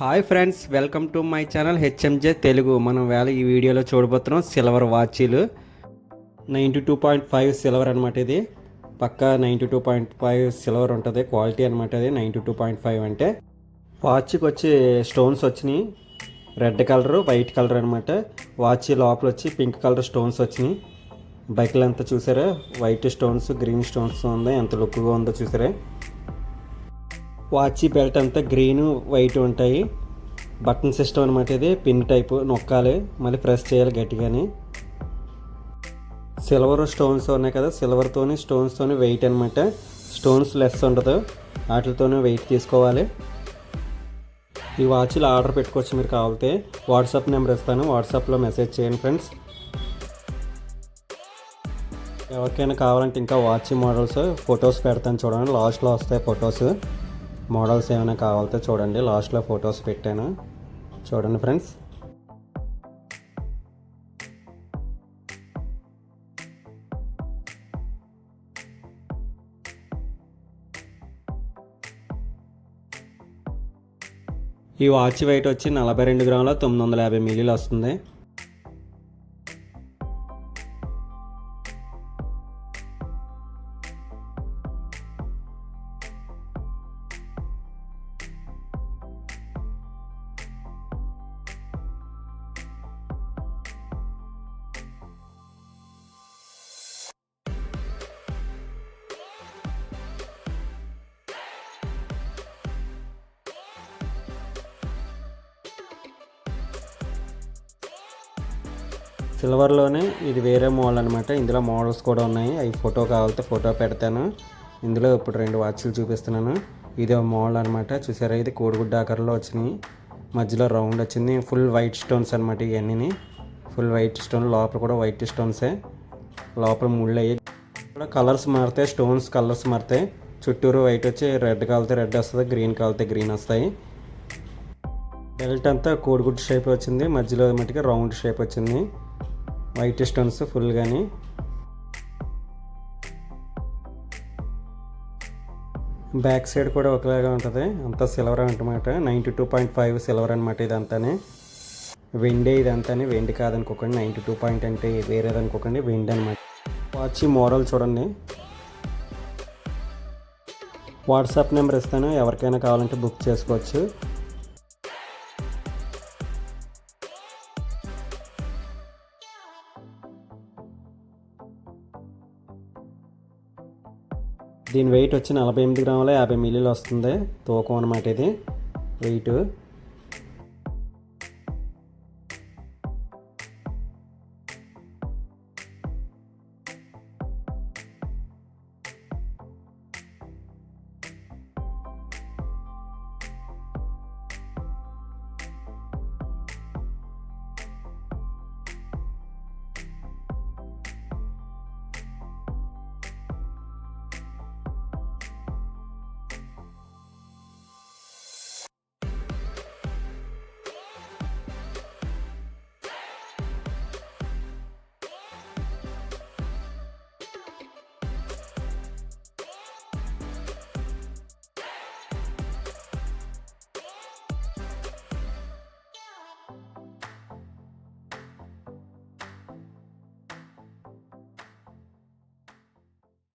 Hi friends welcome to my channel HMJ Telugu. మనం వేళ ఈ వీడియోలో చూడబోతున్నాం silver వాచీలు. Ninety two point five silver అనమాట ఇది. పక్క ninety two point five silver ఉంటుంది. క్వాలిటీ అనమాట అది నైంటీ టూ పాయింట్ ఫైవ్ అంటే. వాచ్కి వచ్చి స్టోన్స్ వచ్చినాయి. రెడ్ కలర్ వైట్ కలర్ అనమాట వాచ్ లోపల వచ్చి పింక్ కలర్ స్టోన్స్ వచ్చినాయి. బైక్లు అంతా చూసారా? వైట్ స్టోన్స్ గ్రీన్ స్టోన్స్ ఉంది? ఎంత లుక్గా ఉందో చూసారా? వాచ్ బెల్ట్ అంతా గ్రీన్ వైట్ ఉంటాయి. బటన్ సిస్టమ్ అనమాట ఇది. పిన్ టైప్ నొక్కాలి. మళ్ళీ ప్రెస్ చేయాలి గట్టిగాని. సిల్వర్ స్టోన్స్ ఉన్నాయి కదా. సిల్వర్తోని స్టోన్స్తోని వెయిట్ అనమాట స్టోన్స్ లెస్ ఉండదు. వాటితోనే వెయిట్ తీసుకోవాలి. ఈ వాచ్లు ఆర్డర్ పెట్టుకోవచ్చు మీరు కావాలితే. వాట్సాప్ నెంబర్ ఇస్తాను. వాట్సాప్లో మెసేజ్ చేయండి ఫ్రెండ్స్. ఎవరికైనా కావాలంటే ఇంకా వాచ్ మోడల్స్ ఫొటోస్ పెడతాను చూడండి. లాస్ట్లో వస్తాయి ఫొటోస్. మోడల్స్ ఏమైనా కావాలితే చూడండి. లాస్ట్లో ఫొటోస్ పెట్టాను. చూడండి ఫ్రెండ్స్. ఈ వాచ్ వెయిట్ వచ్చి నలభై రెండు గ్రాముల తొమ్మిది వందల యాభై మిలియలు వస్తుంది. సిల్వర్లోనే ఇది వేరే మోడల్ అనమాట ఇందులో మోడల్స్ కూడా ఉన్నాయి. అవి ఫోటో కావాలితే ఫోటో పెడతాను. ఇందులో ఇప్పుడు రెండు వాచ్లు చూపిస్తున్నాను. ఇది ఒక మోడల్ అనమాట చూసారా? ఇది కోడిగుడ్డ ఆకారంలో వచ్చినాయి. మధ్యలో రౌండ్ వచ్చింది. ఫుల్ వైట్ స్టోన్స్ అనమాట ఇవన్నీ ఫుల్ వైట్ స్టోన్ లోపల కూడా వైట్ స్టోన్సే. లోపల ముళ్ళు అయ్యి కూడా కలర్స్ మారుతాయి స్టోన్స్ కలర్స్ మారుతాయి చుట్టూరు వైట్ వచ్చి రెడ్ కాలితే రెడ్ వస్తుంది గ్రీన్ కాలితే గ్రీన్ వస్తాయి. బెల్ట్ అంతా కోడిగుడ్డు షేప్ వచ్చింది. మధ్యలో మటుకు రౌండ్ షేప్ వచ్చింది. వైట్ స్టోన్స్ ఫుల్ కానీ బ్యాక్ సైడ్ కూడా ఒకలాగా ఉంటుంది. అంతా సిల్వర్ అనమాట ninety two point five silver అనమాట ఇదంతానే. వెండే ఇదంతానే. వెండి కాదనుకోకండి. నైంటీ టూ పాయింట్ అంటే వేరేది అనుకోకండి వెండి అనమాట వాచ్ మోడల్ చూడండి. వాట్సాప్ నెంబర్ ఇస్తాను. ఎవరికైనా కావాలంటే బుక్ చేసుకోవచ్చు. దీని వెయిట్ వచ్చి నలభై ఎనిమిది గ్రాముల యాభై మిల్లీలు వస్తుంది. తూకం అనమాట ఇది. వెయిట్